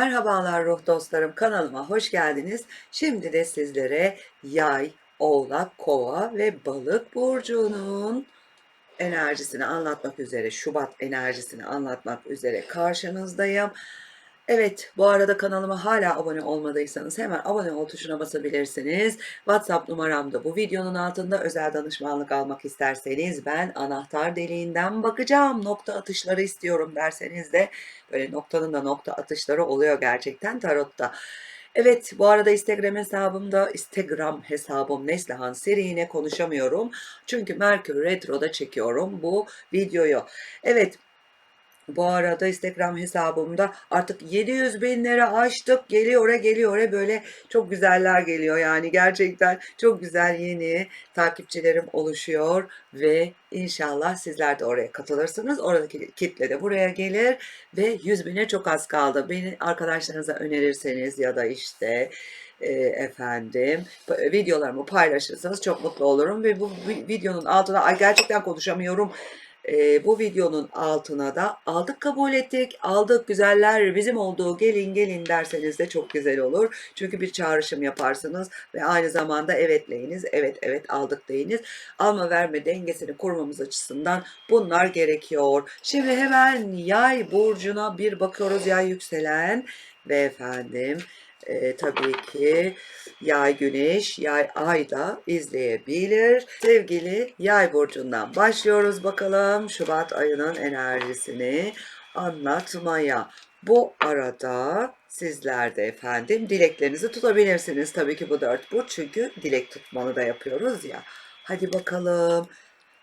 Merhabalar ruh dostlarım kanalıma hoş geldiniz. Şimdi de sizlere yay, oğlak, kova ve balık burcunun enerjisini anlatmak üzere, Şubat enerjisini anlatmak üzere karşınızdayım. Evet, bu arada kanalıma hala abone olmadıysanız hemen abone ol tuşuna basabilirsiniz. WhatsApp numaram da bu videonun altında özel danışmanlık almak isterseniz ben anahtar deliğinden bakacağım. Nokta atışları istiyorum derseniz de böyle noktanın da nokta atışları oluyor gerçekten tarotta. Evet bu arada Instagram hesabımda Instagram hesabım Neslihan Seri'ne konuşamıyorum. Çünkü Merkür Retro'da çekiyorum bu videoyu. Evet bu arada Instagram hesabımda artık 700 binleri aştık. Geliyor geliyor böyle çok güzeller geliyor yani gerçekten çok güzel yeni takipçilerim oluşuyor ve inşallah sizler de oraya katılırsınız. Oradaki kitle de buraya gelir ve 100 bine çok az kaldı. Beni arkadaşlarınıza önerirseniz ya da işte e, efendim videolarımı paylaşırsanız çok mutlu olurum ve bu videonun altına ay gerçekten konuşamıyorum e, bu videonun altına da aldık kabul ettik, aldık güzeller bizim olduğu gelin gelin derseniz de çok güzel olur. Çünkü bir çağrışım yaparsınız ve aynı zamanda evetleyiniz, evet evet aldık deyiniz. Alma verme dengesini kurmamız açısından bunlar gerekiyor. Şimdi hemen yay burcuna bir bakıyoruz yay yükselen ve efendim e, tabii ki yay güneş, yay ay da izleyebilir. Sevgili yay burcundan başlıyoruz bakalım Şubat ayının enerjisini anlatmaya. Bu arada sizler de efendim dileklerinizi tutabilirsiniz. Tabii ki bu dört burç çünkü dilek tutmanı da yapıyoruz ya. Hadi bakalım.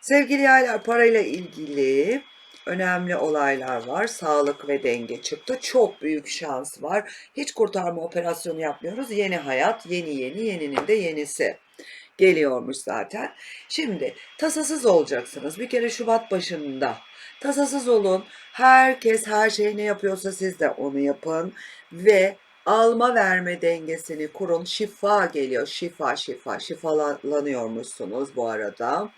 Sevgili yaylar parayla ilgili önemli olaylar var. Sağlık ve denge çıktı. Çok büyük şans var. Hiç kurtarma operasyonu yapmıyoruz. Yeni hayat, yeni yeni, yeninin de yenisi geliyormuş zaten. Şimdi tasasız olacaksınız. Bir kere Şubat başında tasasız olun. Herkes her şey ne yapıyorsa siz de onu yapın ve alma verme dengesini kurun. Şifa geliyor. Şifa şifa. Şifalanıyormuşsunuz bu arada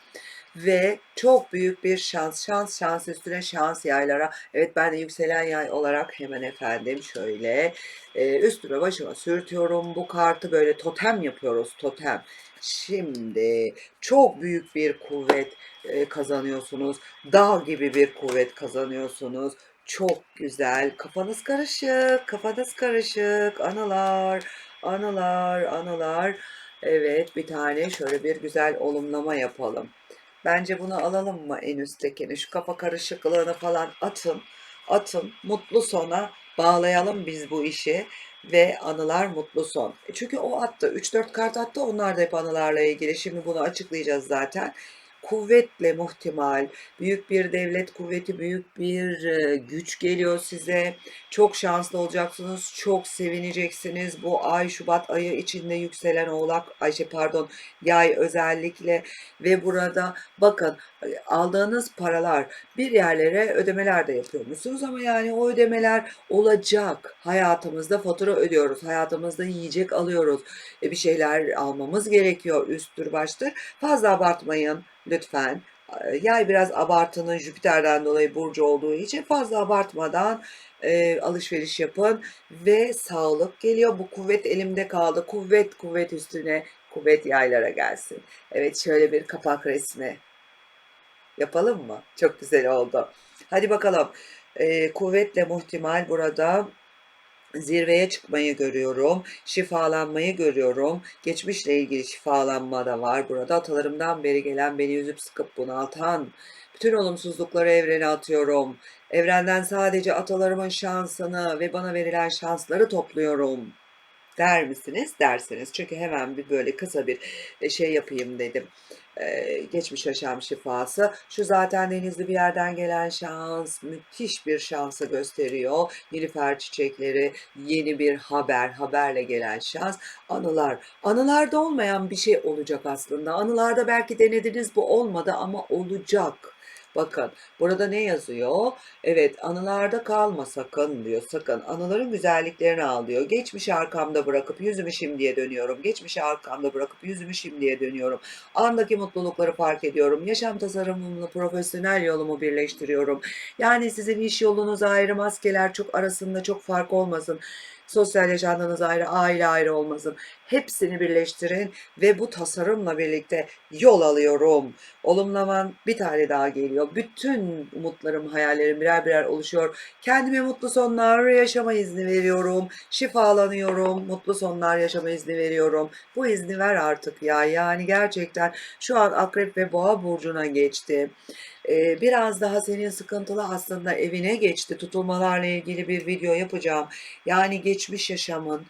ve çok büyük bir şans, şans, şans üstüne şans yaylara. Evet ben de yükselen yay olarak hemen efendim şöyle e, üstüme başıma sürtüyorum. Bu kartı böyle totem yapıyoruz, totem. Şimdi çok büyük bir kuvvet e, kazanıyorsunuz. Dağ gibi bir kuvvet kazanıyorsunuz. Çok güzel. Kafanız karışık, kafanız karışık. Anılar, anılar, anılar. Evet bir tane şöyle bir güzel olumlama yapalım. Bence bunu alalım mı en üsttekini? Şu kafa karışıklığını falan atın. Atın. Mutlu sona bağlayalım biz bu işi. Ve anılar mutlu son. E çünkü o attı. 3-4 kart attı. Onlar da hep anılarla ilgili. Şimdi bunu açıklayacağız zaten kuvvetle muhtimal, büyük bir devlet kuvveti, büyük bir e, güç geliyor size. Çok şanslı olacaksınız, çok sevineceksiniz. Bu ay Şubat ayı içinde yükselen oğlak, Ayşe pardon yay özellikle ve burada bakın aldığınız paralar bir yerlere ödemeler de yapıyormuşsunuz ama yani o ödemeler olacak. Hayatımızda fatura ödüyoruz, hayatımızda yiyecek alıyoruz. E bir şeyler almamız gerekiyor üsttür baştır. Fazla abartmayın lütfen. Yay biraz abartının Jüpiter'den dolayı burcu olduğu için fazla abartmadan e, alışveriş yapın ve sağlık geliyor. Bu kuvvet elimde kaldı. Kuvvet kuvvet üstüne kuvvet yaylara gelsin. Evet şöyle bir kapak resmi yapalım mı? Çok güzel oldu. Hadi bakalım. E, kuvvetle muhtimal burada zirveye çıkmayı görüyorum. Şifalanmayı görüyorum. Geçmişle ilgili şifalanma da var. Burada atalarımdan beri gelen beni yüzüp sıkıp bunaltan bütün olumsuzlukları evrene atıyorum. Evrenden sadece atalarımın şansını ve bana verilen şansları topluyorum. Der misiniz? Dersiniz. Çünkü hemen bir böyle kısa bir e, şey yapayım dedim geçmiş yaşam şifası. Şu zaten denizli bir yerden gelen şans, müthiş bir şansı gösteriyor. Nilüfer çiçekleri, yeni bir haber, haberle gelen şans. Anılar, anılarda olmayan bir şey olacak aslında. Anılarda belki denediniz bu olmadı ama olacak. Bakın burada ne yazıyor? Evet anılarda kalma sakın diyor sakın. Anıların güzelliklerini al diyor. Geçmişi arkamda bırakıp yüzümü şimdiye dönüyorum. Geçmişi arkamda bırakıp yüzümü şimdiye dönüyorum. Andaki mutlulukları fark ediyorum. Yaşam tasarımımla profesyonel yolumu birleştiriyorum. Yani sizin iş yolunuz ayrı, maskeler çok arasında çok fark olmasın. Sosyal yaşantınız ayrı, aile ayrı olmasın. Hepsini birleştirin ve bu tasarımla birlikte yol alıyorum. Olumlaman bir tane daha geliyor. Bütün umutlarım, hayallerim birer birer oluşuyor. Kendime mutlu sonlar yaşama izni veriyorum. Şifalanıyorum. Mutlu sonlar yaşama izni veriyorum. Bu izni ver artık ya. Yani gerçekten şu an Akrep ve Boğa burcuna geçti. Biraz daha senin sıkıntılı aslında evine geçti. Tutulmalarla ilgili bir video yapacağım. Yani geçmiş yaşamın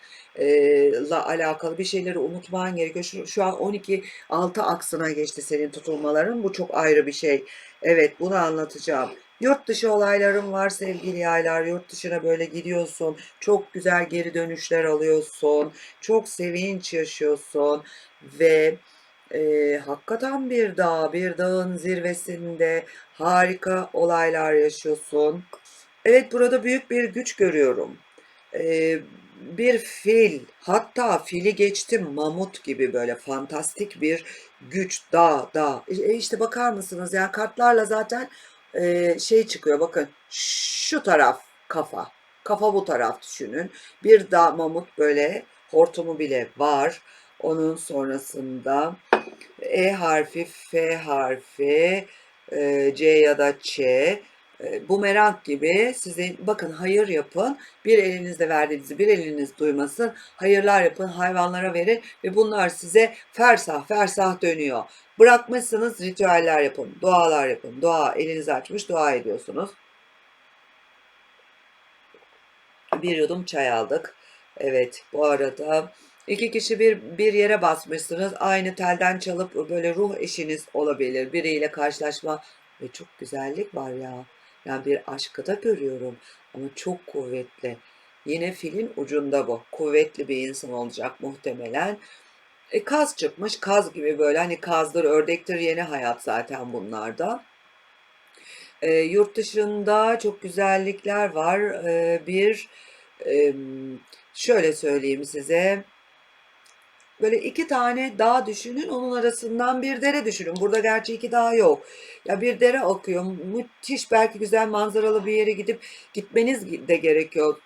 la alakalı bir şeyleri unutman gerekiyor. Şu, şu an 12 6 aksına geçti senin tutulmaların. Bu çok ayrı bir şey. Evet bunu anlatacağım. Yurt dışı olaylarım var sevgili yaylar. Yurt dışına böyle gidiyorsun. Çok güzel geri dönüşler alıyorsun. Çok sevinç yaşıyorsun. Ve e, hakikaten bir dağ, bir dağın zirvesinde harika olaylar yaşıyorsun. Evet burada büyük bir güç görüyorum. E, bir fil, hatta fili geçtim mamut gibi böyle fantastik bir güç, dağ, dağ. E, işte bakar mısınız? Yani kartlarla zaten e, şey çıkıyor. Bakın şu taraf kafa, kafa bu taraf düşünün. Bir dağ mamut böyle hortumu bile var. Onun sonrasında E harfi, F harfi, e, C ya da Ç. E, bumerang gibi sizin bakın hayır yapın. Bir elinizde verdiğinizi bir eliniz duymasın. Hayırlar yapın, hayvanlara verin ve bunlar size fersah fersah dönüyor. Bırakmışsınız ritüeller yapın, dualar yapın. Dua elinizi açmış dua ediyorsunuz. Bir yudum çay aldık. Evet bu arada iki kişi bir, bir yere basmışsınız. Aynı telden çalıp böyle ruh eşiniz olabilir. Biriyle karşılaşma ve çok güzellik var ya. Yani bir aşkı da görüyorum ama çok kuvvetli. Yine filin ucunda bu. Kuvvetli bir insan olacak muhtemelen. E, kaz çıkmış. Kaz gibi böyle hani kazdır, ördektir yeni hayat zaten bunlarda. E, yurt dışında çok güzellikler var. E, bir e, şöyle söyleyeyim size. Böyle iki tane dağ düşünün, onun arasından bir dere düşünün. Burada gerçi iki dağ yok. Ya bir dere akıyor. Müthiş belki güzel manzaralı bir yere gidip gitmeniz de gerekiyor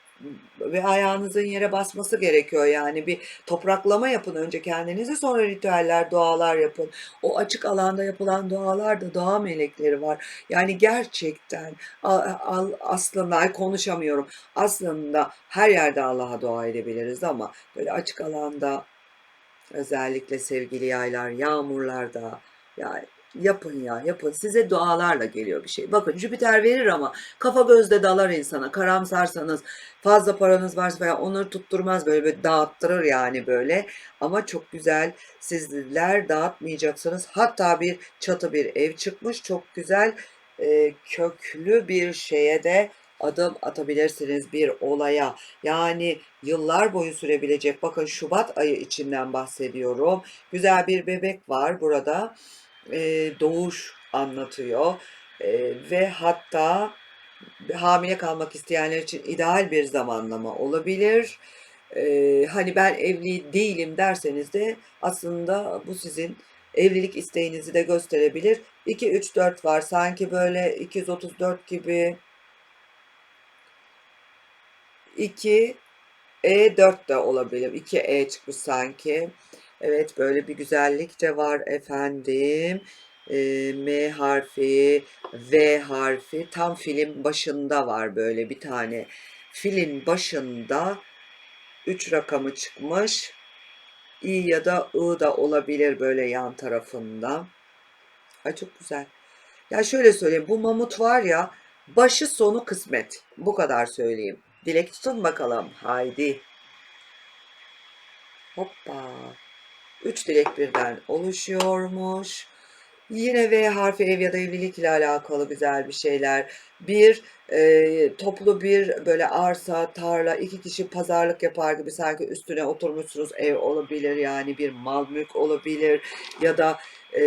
ve ayağınızın yere basması gerekiyor yani bir topraklama yapın önce kendinizi sonra ritüeller dualar yapın o açık alanda yapılan dualarda doğa melekleri var yani gerçekten aslında ay konuşamıyorum aslında her yerde Allah'a dua edebiliriz ama böyle açık alanda özellikle sevgili yaylar yağmurlarda yani Yapın ya yapın. Size dualarla geliyor bir şey. Bakın Jüpiter verir ama kafa gözde dalar insana. Karamsarsanız fazla paranız varsa veya onları tutturmaz böyle bir dağıttırır yani böyle. Ama çok güzel sizler dağıtmayacaksınız. Hatta bir çatı bir ev çıkmış. Çok güzel e, köklü bir şeye de adım atabilirsiniz bir olaya. Yani yıllar boyu sürebilecek. Bakın Şubat ayı içinden bahsediyorum. Güzel bir bebek var burada e, doğuş anlatıyor e, ve hatta hamile kalmak isteyenler için ideal bir zamanlama olabilir. E, hani ben evli değilim derseniz de aslında bu sizin evlilik isteğinizi de gösterebilir. 2, 3, 4 var sanki böyle 234 gibi 2 E4 de olabilir. 2 E çıkmış sanki. Evet böyle bir güzellik de var efendim. E, M harfi, V harfi tam film başında var böyle bir tane. Filin başında 3 rakamı çıkmış. İ ya da I da olabilir böyle yan tarafında. Ay çok güzel. Ya şöyle söyleyeyim bu mamut var ya başı sonu kısmet. Bu kadar söyleyeyim. Dilek tutun bakalım. Haydi. Hoppa. Üç dilek birden oluşuyormuş. Yine V harfi ev ya da evlilik ile alakalı güzel bir şeyler. Bir e, toplu bir böyle arsa, tarla, iki kişi pazarlık yapar gibi sanki üstüne oturmuşsunuz ev olabilir yani bir mal mülk olabilir ya da e,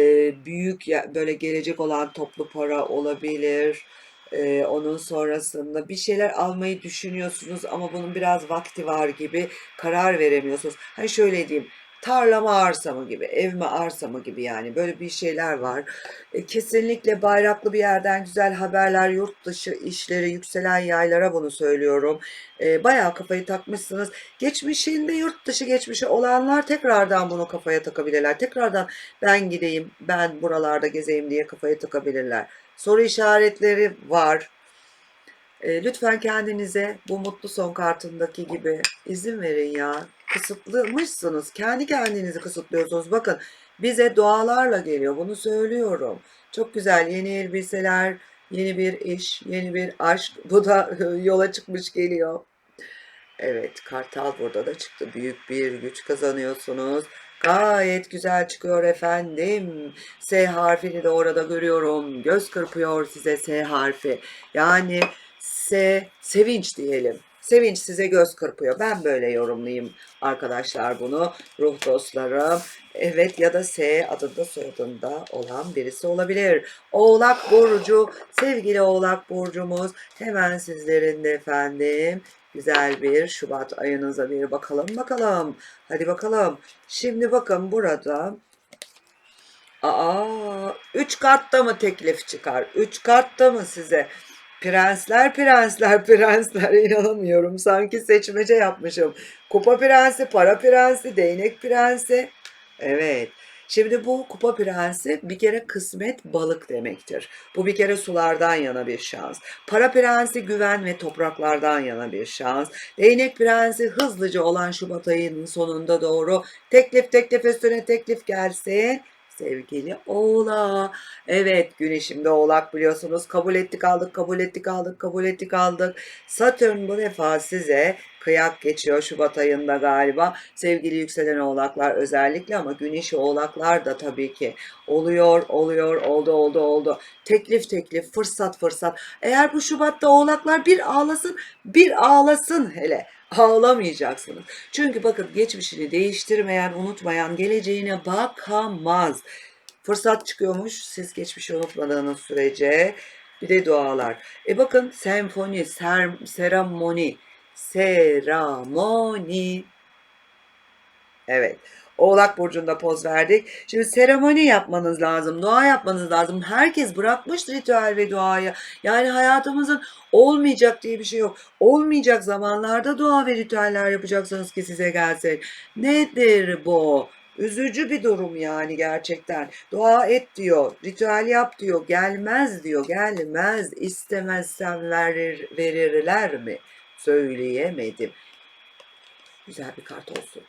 büyük ya- böyle gelecek olan toplu para olabilir. E, onun sonrasında bir şeyler almayı düşünüyorsunuz ama bunun biraz vakti var gibi karar veremiyorsunuz. Hani şöyle diyeyim. Tarla mı arsa mı gibi, ev mi arsa mı gibi yani böyle bir şeyler var. E, kesinlikle bayraklı bir yerden güzel haberler, yurt dışı işleri, yükselen yaylara bunu söylüyorum. E, bayağı kafayı takmışsınız. Geçmişinde yurt dışı geçmişi olanlar tekrardan bunu kafaya takabilirler. Tekrardan ben gideyim, ben buralarda gezeyim diye kafaya takabilirler. Soru işaretleri var. E, lütfen kendinize bu mutlu son kartındaki gibi izin verin ya. Kısıtlamışsınız. Kendi kendinizi kısıtlıyorsunuz. Bakın bize dualarla geliyor. Bunu söylüyorum. Çok güzel yeni elbiseler, yeni bir iş, yeni bir aşk. Bu da yola çıkmış geliyor. Evet, kartal burada da çıktı. Büyük bir güç kazanıyorsunuz. Gayet güzel çıkıyor efendim. S harfini de orada görüyorum. Göz kırpıyor size S harfi. Yani S sevinç diyelim. Sevinç size göz kırpıyor. Ben böyle yorumlayayım arkadaşlar bunu. Ruh dostlarım. Evet ya da S adında soyadında olan birisi olabilir. Oğlak Burcu, sevgili Oğlak Burcumuz hemen sizlerin de efendim güzel bir Şubat ayınıza bir bakalım bakalım. Hadi bakalım. Şimdi bakın burada Aa, üç kartta mı teklif çıkar? Üç kartta mı size? Prensler, prensler, prensler inanamıyorum. Sanki seçmece yapmışım. Kupa prensi, para prensi, değnek prensi. Evet. Şimdi bu kupa prensi bir kere kısmet balık demektir. Bu bir kere sulardan yana bir şans. Para prensi güven ve topraklardan yana bir şans. Değnek prensi hızlıca olan Şubat ayının sonunda doğru teklif teklif üstüne teklif gelsin. Sevgili Oğlak. Evet güneşimde Oğlak biliyorsunuz. Kabul ettik aldık, kabul ettik aldık, kabul ettik aldık. Satürn bu defa size kıyak geçiyor Şubat ayında galiba. Sevgili yükselen oğlaklar özellikle ama güneşi oğlaklar da tabii ki oluyor, oluyor, oldu, oldu, oldu. Teklif teklif, fırsat fırsat. Eğer bu Şubat'ta oğlaklar bir ağlasın, bir ağlasın hele. Ağlamayacaksınız. Çünkü bakın geçmişini değiştirmeyen, unutmayan geleceğine bakamaz. Fırsat çıkıyormuş siz geçmişi unutmadığınız sürece. Bir de dualar. E bakın senfoni, ser, seremoni, seramoni. Evet. Oğlak Burcu'nda poz verdik. Şimdi seremoni yapmanız lazım, dua yapmanız lazım. Herkes bırakmış ritüel ve duayı. Yani hayatımızın olmayacak diye bir şey yok. Olmayacak zamanlarda dua ve ritüeller yapacaksınız ki size gelsin. Nedir bu? Üzücü bir durum yani gerçekten. Dua et diyor, ritüel yap diyor, gelmez diyor, gelmez. İstemezsen verir, verirler mi? Söyleyemedim. Güzel bir kart olsun.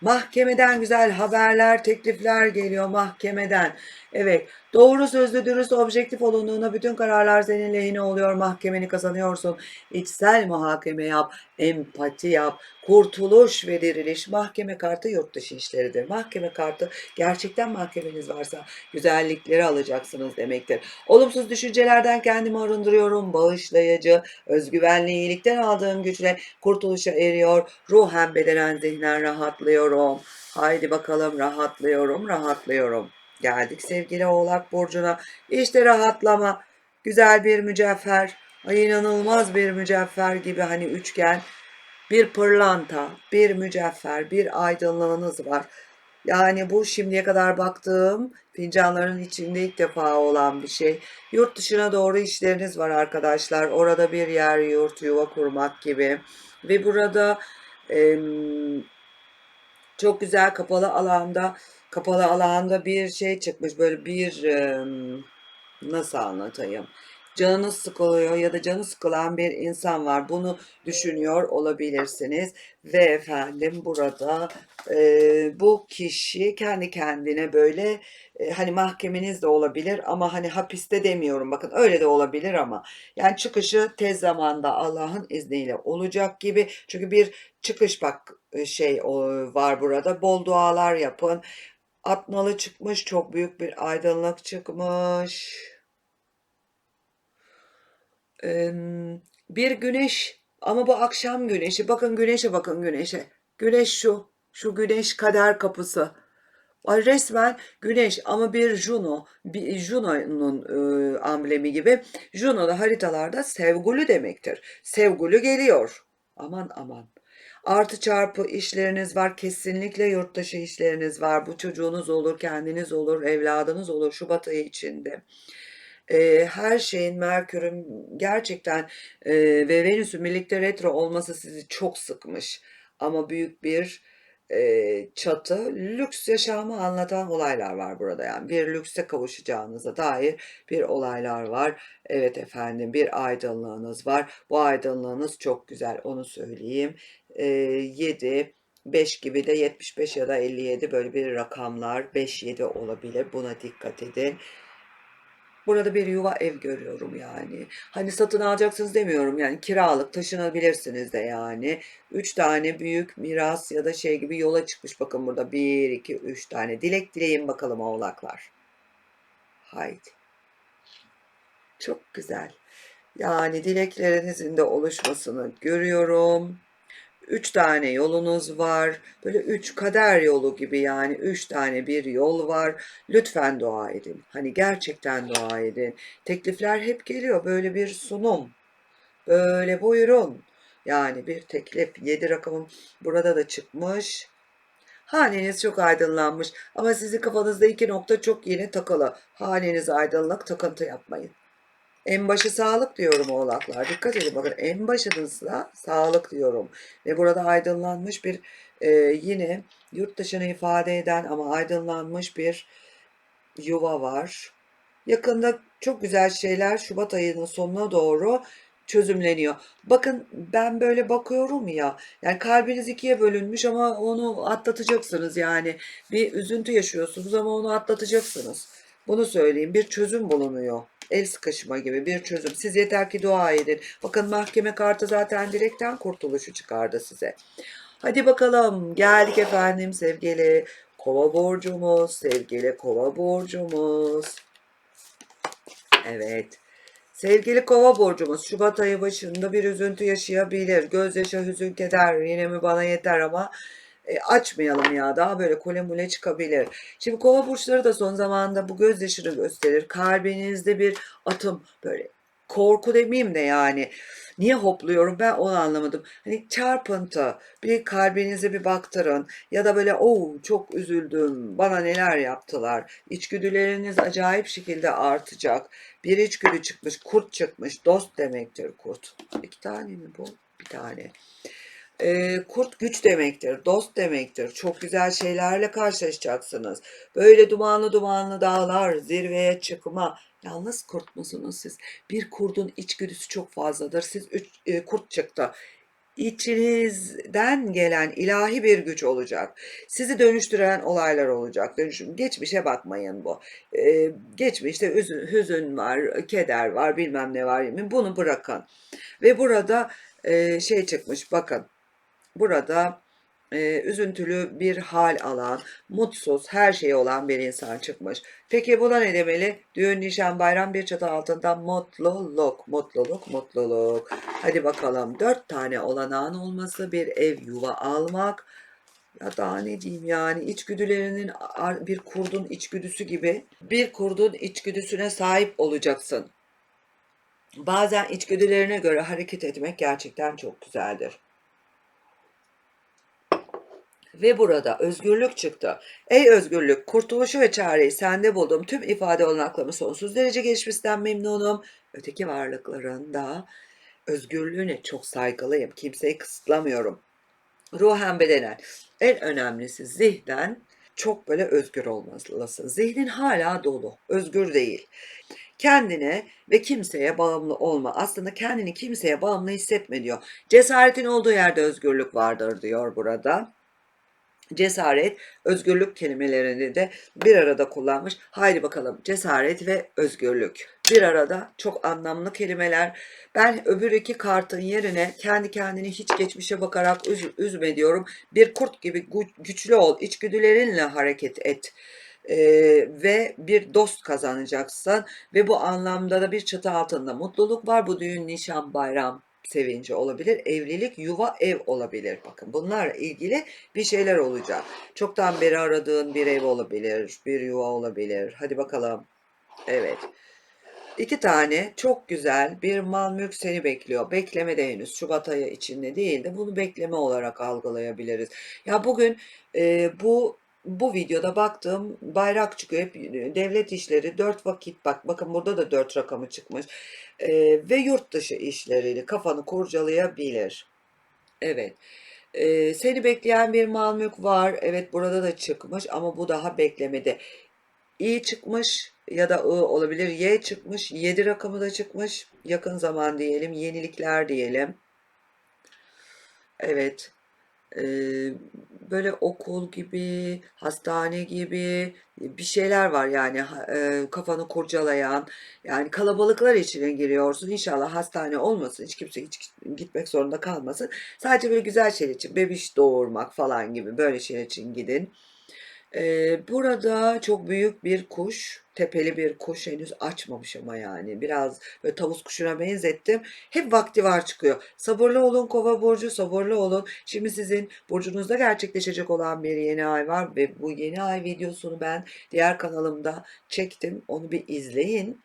Mahkemeden güzel haberler, teklifler geliyor mahkemeden. Evet, doğru sözlü, dürüst, objektif olunduğunda bütün kararlar senin lehine oluyor. Mahkemeni kazanıyorsun. İçsel muhakeme yap, empati yap, kurtuluş ve diriliş. Mahkeme kartı yurt dışı işleridir. Mahkeme kartı gerçekten mahkemeniz varsa güzellikleri alacaksınız demektir. Olumsuz düşüncelerden kendimi arındırıyorum. Bağışlayıcı, özgüvenli, iyilikten aldığım güçle kurtuluşa eriyor. Ruhen, bedenen, zihnen rahatlıyorum. Haydi bakalım rahatlıyorum, rahatlıyorum. Geldik sevgili Oğlak Burcu'na. İşte rahatlama. Güzel bir mücevher. Ay inanılmaz bir mücevher gibi hani üçgen. Bir pırlanta, bir mücevher, bir aydınlığınız var. Yani bu şimdiye kadar baktığım fincanların içinde ilk defa olan bir şey. Yurt dışına doğru işleriniz var arkadaşlar. Orada bir yer, yurt, yuva kurmak gibi. Ve burada em, çok güzel kapalı alanda kapalı alanda bir şey çıkmış. Böyle bir nasıl anlatayım? Canınız sıkılıyor ya da canı sıkılan bir insan var. Bunu düşünüyor olabilirsiniz. Ve efendim burada e, bu kişi kendi kendine böyle e, hani mahkemeniz de olabilir ama hani hapiste demiyorum. Bakın öyle de olabilir ama yani çıkışı tez zamanda Allah'ın izniyle olacak gibi. Çünkü bir çıkış bak şey var burada. Bol dualar yapın. Atmalı çıkmış, çok büyük bir aydınlık çıkmış. Bir güneş ama bu akşam güneşi. Bakın güneşe bakın güneşe. Güneş şu. Şu güneş kader kapısı. Ay resmen güneş ama bir Juno, bir Juno'nun e, amblemi gibi. Juno da haritalarda sevgili demektir. Sevgili geliyor. Aman aman. Artı çarpı işleriniz var. Kesinlikle yurt dışı işleriniz var. Bu çocuğunuz olur, kendiniz olur, evladınız olur Şubat ayı içinde. Ee, her şeyin Merkür'ün gerçekten e, ve Venüs'ün birlikte retro olması sizi çok sıkmış. Ama büyük bir e, çatı, lüks yaşamı anlatan olaylar var burada yani. Bir lükse kavuşacağınıza dair bir olaylar var. Evet efendim bir aydınlığınız var. Bu aydınlığınız çok güzel onu söyleyeyim. E, 7, 5 gibi de 75 ya da 57 böyle bir rakamlar 5-7 olabilir. Buna dikkat edin. Burada bir yuva ev görüyorum yani. Hani satın alacaksınız demiyorum yani kiralık taşınabilirsiniz de yani. Üç tane büyük miras ya da şey gibi yola çıkmış bakın burada. Bir, iki, üç tane. Dilek dileyin bakalım oğlaklar. Haydi. Çok güzel. Yani dileklerinizin de oluşmasını görüyorum. Üç tane yolunuz var. Böyle üç kader yolu gibi yani üç tane bir yol var. Lütfen dua edin. Hani gerçekten dua edin. Teklifler hep geliyor. Böyle bir sunum. Böyle buyurun. Yani bir teklif. Yedi rakamım burada da çıkmış. Haneniz çok aydınlanmış ama sizin kafanızda iki nokta çok yine takılı. Haneniz aydınlık takıntı yapmayın. En başı sağlık diyorum oğlaklar. Dikkat edin bakın en başınızda sağlık diyorum. Ve burada aydınlanmış bir e, yine yurt dışını ifade eden ama aydınlanmış bir yuva var. Yakında çok güzel şeyler Şubat ayının sonuna doğru çözümleniyor. Bakın ben böyle bakıyorum ya. Yani kalbiniz ikiye bölünmüş ama onu atlatacaksınız yani. Bir üzüntü yaşıyorsunuz ama onu atlatacaksınız. Bunu söyleyeyim. Bir çözüm bulunuyor. El sıkışma gibi bir çözüm. Siz yeter ki dua edin. Bakın mahkeme kartı zaten direkten kurtuluşu çıkardı size. Hadi bakalım. Geldik efendim sevgili kova borcumuz. Sevgili kova borcumuz. Evet. Sevgili kova borcumuz Şubat ayı başında bir üzüntü yaşayabilir. Gözyaşı, hüzün, keder yine mi bana yeter ama e, açmayalım ya daha böyle kole mule çıkabilir. Şimdi kova burçları da son zamanlarda bu gözyaşını gösterir. Kalbinizde bir atım böyle korku demeyeyim de yani niye hopluyorum ben onu anlamadım. Hani çarpıntı bir kalbinize bir baktırın ya da böyle o çok üzüldüm bana neler yaptılar. İçgüdüleriniz acayip şekilde artacak. Bir içgüdü çıkmış kurt çıkmış dost demektir kurt. İki tane mi bu? Bir tane. Ee, kurt güç demektir, dost demektir. Çok güzel şeylerle karşılaşacaksınız. Böyle dumanlı dumanlı dağlar, zirveye çıkma. Yalnız kurt musunuz siz? Bir kurdun içgüdüsü çok fazladır. Siz üç, e, kurt çıktı. İçinizden gelen ilahi bir güç olacak. Sizi dönüştüren olaylar olacak. Dönüşüm. Geçmişe bakmayın bu. Ee, geçmişte hüzün, hüzün var, keder var, bilmem ne var. Bunu bırakın. Ve burada e, şey çıkmış bakın. Burada e, üzüntülü bir hal alan, mutsuz, her şey olan bir insan çıkmış. Peki buna ne demeli? Düğün, nişan, bayram bir çatı altında mutluluk, mutluluk, mutluluk. Hadi bakalım dört tane olanağın olması, bir ev yuva almak. Ya daha ne diyeyim yani içgüdülerinin bir kurdun içgüdüsü gibi bir kurdun içgüdüsüne sahip olacaksın. Bazen içgüdülerine göre hareket etmek gerçekten çok güzeldir. Ve burada özgürlük çıktı. Ey özgürlük, kurtuluşu ve çareyi sende buldum. Tüm ifade olanaklarımı sonsuz derece gelişmesinden memnunum. Öteki varlıkların da özgürlüğüne çok saygılıyım. Kimseyi kısıtlamıyorum. Ruhen bedenen. En önemlisi zihnen çok böyle özgür olmalısın. Zihnin hala dolu. Özgür değil. Kendine ve kimseye bağımlı olma. Aslında kendini kimseye bağımlı hissetme diyor. Cesaretin olduğu yerde özgürlük vardır diyor burada cesaret, özgürlük kelimelerini de bir arada kullanmış. Haydi bakalım cesaret ve özgürlük. Bir arada çok anlamlı kelimeler. Ben öbür iki kartın yerine kendi kendini hiç geçmişe bakarak üz üzme diyorum. Bir kurt gibi güçlü ol, içgüdülerinle hareket et. Ee, ve bir dost kazanacaksın ve bu anlamda da bir çatı altında mutluluk var. Bu düğün, nişan, bayram sevinci olabilir. Evlilik, yuva, ev olabilir. Bakın bunlarla ilgili bir şeyler olacak. Çoktan beri aradığın bir ev olabilir, bir yuva olabilir. Hadi bakalım. Evet. İki tane çok güzel bir mal mülk seni bekliyor. Bekleme de henüz Şubat ayı içinde değil de bunu bekleme olarak algılayabiliriz. Ya bugün e, bu bu videoda baktığım bayrak çıkıyor. Hep devlet işleri dört vakit bak bakın burada da dört rakamı çıkmış. E, ve yurt dışı işleriyle kafanı kurcalayabilir. Evet. E, seni bekleyen bir mal mülk var. Evet burada da çıkmış ama bu daha beklemede. İ çıkmış ya da I olabilir. Y çıkmış. 7 rakamı da çıkmış. Yakın zaman diyelim. Yenilikler diyelim. Evet. Böyle okul gibi, hastane gibi bir şeyler var yani kafanı kurcalayan. Yani kalabalıklar içine giriyorsun. İnşallah hastane olmasın. Hiç kimse hiç gitmek zorunda kalmasın. Sadece böyle güzel şeyler için, bebiş doğurmak falan gibi böyle şeyler için gidin. Ee, burada çok büyük bir kuş, tepeli bir kuş henüz açmamış ama yani biraz böyle tavus kuşuna benzettim. Hep vakti var çıkıyor. Sabırlı olun Kova burcu, sabırlı olun. Şimdi sizin burcunuzda gerçekleşecek olan bir yeni ay var ve bu yeni ay videosunu ben diğer kanalımda çektim. Onu bir izleyin.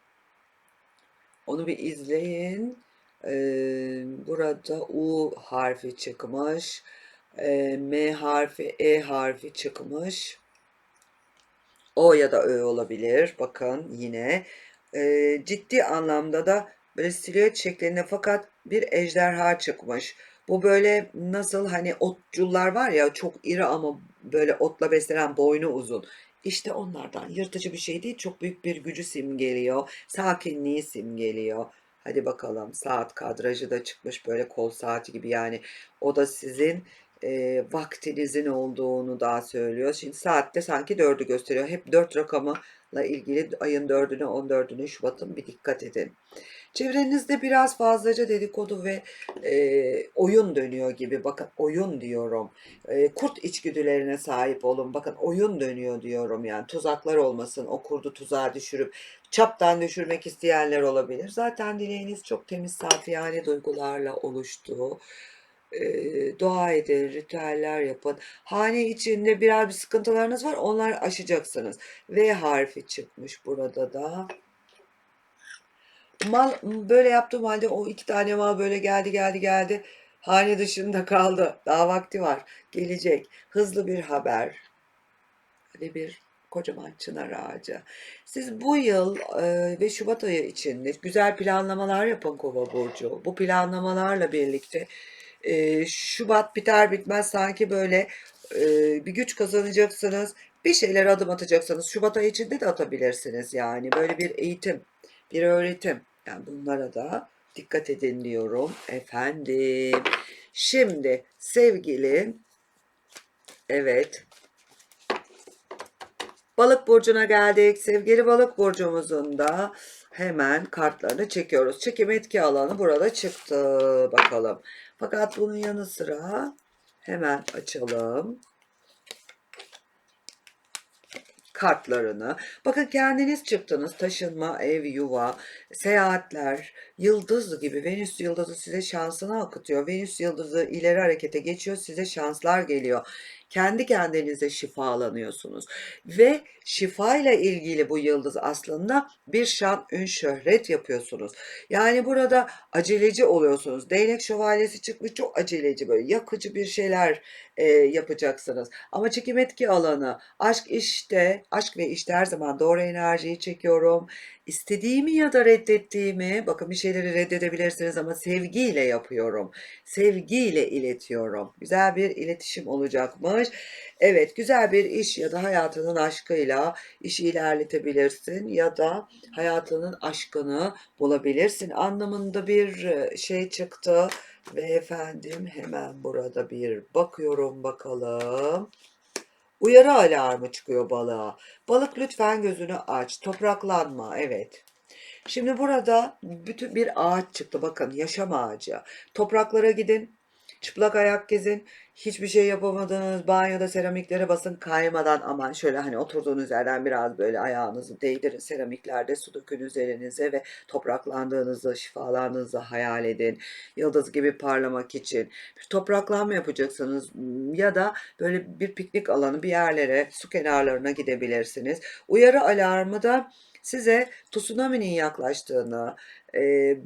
Onu bir izleyin. Ee, burada U harfi çıkmış. M harfi, E harfi çıkmış. O ya da Ö olabilir. Bakın yine Ee, ciddi anlamda da böyle silüet şeklinde fakat bir ejderha çıkmış. Bu böyle nasıl hani otçullar var ya çok iri ama böyle otla beslenen boynu uzun. İşte onlardan yırtıcı bir şey değil çok büyük bir gücü simgeliyor. Sakinliği simgeliyor. Hadi bakalım saat kadrajı da çıkmış böyle kol saati gibi yani o da sizin e, vaktinizin olduğunu daha söylüyor. Şimdi saatte sanki dördü gösteriyor. Hep dört rakamıyla ilgili ayın dördüne, on dördüne Şubat'ın bir dikkat edin. Çevrenizde biraz fazlaca dedikodu ve e, oyun dönüyor gibi. Bakın oyun diyorum. E, kurt içgüdülerine sahip olun. Bakın oyun dönüyor diyorum yani. Tuzaklar olmasın. O kurdu tuzağa düşürüp çaptan düşürmek isteyenler olabilir. Zaten dileğiniz çok temiz, safiyane duygularla oluştu e, dua edin, ritüeller yapın. Hane içinde birer bir sıkıntılarınız var, onlar aşacaksınız. V harfi çıkmış burada da. Mal böyle yaptığım halde o iki tane mal böyle geldi geldi geldi. Hane dışında kaldı. Daha vakti var. Gelecek. Hızlı bir haber. Böyle bir kocaman çınar ağacı. Siz bu yıl e, ve Şubat ayı içinde güzel planlamalar yapın Kova burcu. Bu planlamalarla birlikte e, Şubat biter bitmez sanki böyle e, bir güç kazanacaksınız. Bir şeyler adım atacaksınız. Şubat ayı içinde de atabilirsiniz yani. Böyle bir eğitim, bir öğretim. Yani bunlara da dikkat edin diyorum efendim. Şimdi sevgili evet Balık burcuna geldik. Sevgili balık burcumuzun da hemen kartlarını çekiyoruz. Çekim etki alanı burada çıktı. Bakalım. Fakat bunun yanı sıra hemen açalım kartlarını. Bakın kendiniz çıktınız. Taşınma, ev, yuva, seyahatler, yıldız gibi. Venüs yıldızı size şansını akıtıyor. Venüs yıldızı ileri harekete geçiyor. Size şanslar geliyor. Kendi kendinize şifalanıyorsunuz. Ve şifayla ilgili bu yıldız aslında bir şan, ün, şöhret yapıyorsunuz. Yani burada aceleci oluyorsunuz. Değnek şövalyesi çıkmış çok aceleci böyle yakıcı bir şeyler e, yapacaksınız. Ama çekim etki alanı, aşk işte, aşk ve işte her zaman doğru enerjiyi çekiyorum. İstediğimi ya da reddettiğimi, bakın bir şeyleri reddedebilirsiniz ama sevgiyle yapıyorum. Sevgiyle iletiyorum. Güzel bir iletişim olacakmış. Evet, güzel bir iş ya da hayatının aşkıyla işi ilerletebilirsin ya da hayatının aşkını bulabilirsin anlamında bir e, şey çıktı. Ve efendim hemen burada bir bakıyorum bakalım. Uyarı alarmı çıkıyor balığa. Balık lütfen gözünü aç. Topraklanma. Evet. Şimdi burada bütün bir ağaç çıktı. Bakın yaşam ağacı. Topraklara gidin. Çıplak ayak gezin. Hiçbir şey yapamadınız. Banyoda seramiklere basın kaymadan aman şöyle hani oturduğunuz yerden biraz böyle ayağınızı değdirin. Seramiklerde su dökün üzerinize ve topraklandığınızı, şifalandığınızı hayal edin. Yıldız gibi parlamak için bir topraklanma yapacaksınız ya da böyle bir piknik alanı bir yerlere su kenarlarına gidebilirsiniz. Uyarı alarmı da size tsunami'nin yaklaştığını,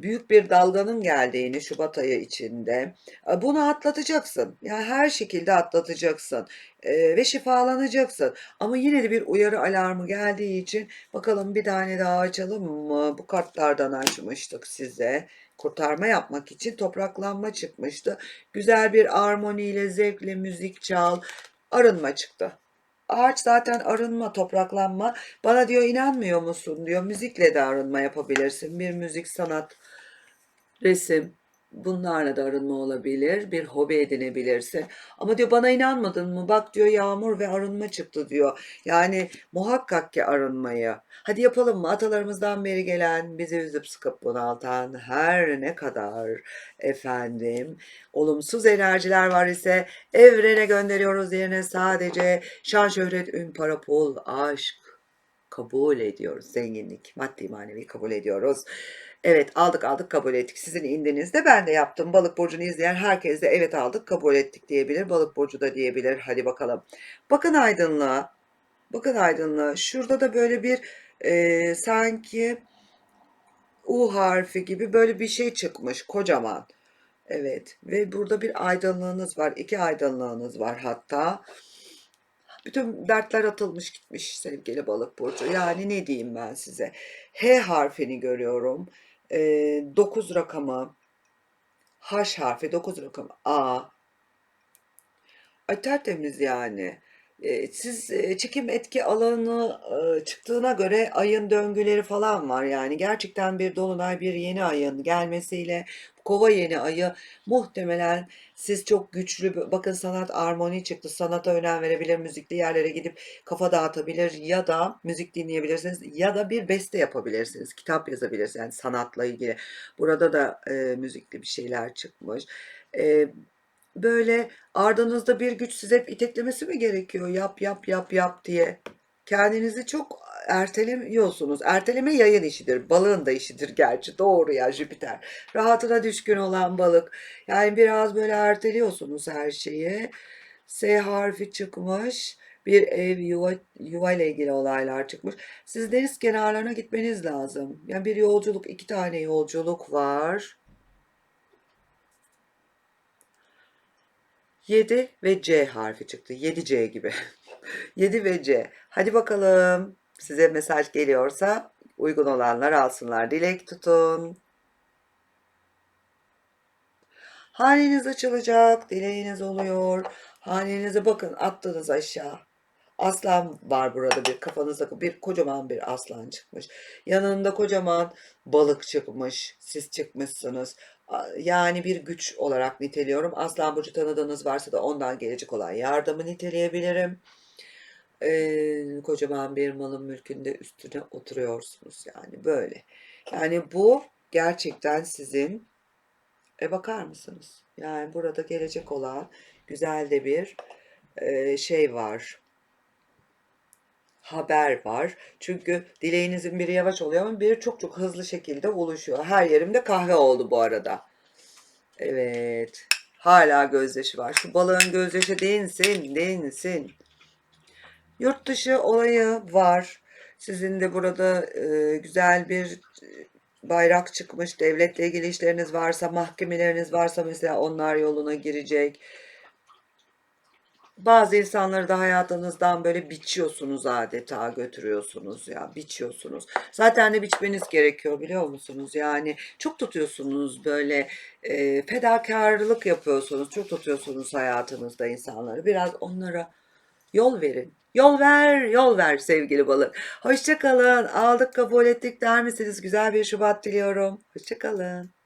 büyük bir dalganın geldiğini Şubat ayı içinde e, bunu atlatacaksın. Yani her şekilde atlatacaksın e, ve şifalanacaksın. Ama yine de bir uyarı alarmı geldiği için bakalım bir tane daha açalım mı? Bu kartlardan açmıştık size. Kurtarma yapmak için topraklanma çıkmıştı. Güzel bir armoniyle, zevkle müzik çal, arınma çıktı. Ağaç zaten arınma, topraklanma. Bana diyor inanmıyor musun diyor. Müzikle de arınma yapabilirsin. Bir müzik, sanat, resim bunlarla da arınma olabilir. Bir hobi edinebilirsin. Ama diyor bana inanmadın mı? Bak diyor yağmur ve arınma çıktı diyor. Yani muhakkak ki arınmayı. Hadi yapalım mı? Atalarımızdan beri gelen, bizi üzüp sıkıp bunaltan her ne kadar efendim olumsuz enerjiler var ise evrene gönderiyoruz yerine sadece şan, şöhret, ün, para, pul, aşk kabul ediyoruz. Zenginlik, maddi manevi kabul ediyoruz. Evet aldık aldık kabul ettik. Sizin indinizde ben de yaptım. Balık burcunu izleyen herkes de evet aldık kabul ettik diyebilir. Balık burcu da diyebilir. Hadi bakalım. Bakın aydınlığa. Bakın aydınlığa. Şurada da böyle bir e, sanki U harfi gibi böyle bir şey çıkmış kocaman. Evet ve burada bir aydınlığınız var. iki aydınlığınız var hatta. Bütün dertler atılmış gitmiş sevgili balık burcu. Yani ne diyeyim ben size. H harfini görüyorum. 9 rakamı. H harfi 9 rakamı. A. Ay tertemiz yani. Siz çekim etki alanı çıktığına göre ayın döngüleri falan var yani. Gerçekten bir dolunay bir yeni ayın gelmesiyle kova yeni ayı muhtemelen siz çok güçlü bakın sanat armoni çıktı sanata önem verebilir müzikli yerlere gidip kafa dağıtabilir ya da müzik dinleyebilirsiniz ya da bir beste yapabilirsiniz kitap yazabilirsiniz. Yani sanatla ilgili. Burada da e, müzikli bir şeyler çıkmış. E, böyle ardınızda bir güç size iteklemesi mi gerekiyor? Yap yap yap yap diye. Kendinizi çok ertelemiyorsunuz. Erteleme yayın işidir. Balığın da işidir gerçi. Doğru ya Jüpiter. Rahatına düşkün olan balık. Yani biraz böyle erteliyorsunuz her şeyi. S harfi çıkmış. Bir ev yuva, yuva ile ilgili olaylar çıkmış. Siz deniz kenarlarına gitmeniz lazım. Yani bir yolculuk, iki tane yolculuk var. 7 ve C harfi çıktı. 7C gibi. 7 ve C. Hadi bakalım. Size mesaj geliyorsa uygun olanlar alsınlar. Dilek tutun. Haneniz açılacak. Dileğiniz oluyor. Hanenize bakın attınız aşağı. Aslan var burada bir kafanızda bir kocaman bir aslan çıkmış. Yanında kocaman balık çıkmış. Siz çıkmışsınız. Yani bir güç olarak niteliyorum. Aslan burcu tanıdığınız varsa da ondan gelecek olan yardımı niteleyebilirim. Ee, kocaman bir malın mülkünde üstüne oturuyorsunuz yani böyle. Yani bu gerçekten sizin e bakar mısınız? Yani burada gelecek olan güzel de bir e, şey var haber var. Çünkü dileğinizin biri yavaş oluyor ama biri çok çok hızlı şekilde oluşuyor. Her yerimde kahve oldu bu arada. Evet. Hala gözyaşı var. Şu balığın gözyaşı dinsin, dinsin. Yurt dışı olayı var. Sizin de burada e, güzel bir bayrak çıkmış. Devletle ilgili işleriniz varsa, mahkemeleriniz varsa mesela onlar yoluna girecek. Bazı insanları da hayatınızdan böyle biçiyorsunuz adeta götürüyorsunuz ya biçiyorsunuz. Zaten de biçmeniz gerekiyor biliyor musunuz? Yani çok tutuyorsunuz böyle e, fedakarlık yapıyorsunuz. Çok tutuyorsunuz hayatınızda insanları. Biraz onlara yol verin. Yol ver, yol ver sevgili balık. Hoşçakalın. Aldık kabul ettik der misiniz? Güzel bir Şubat diliyorum. Hoşçakalın.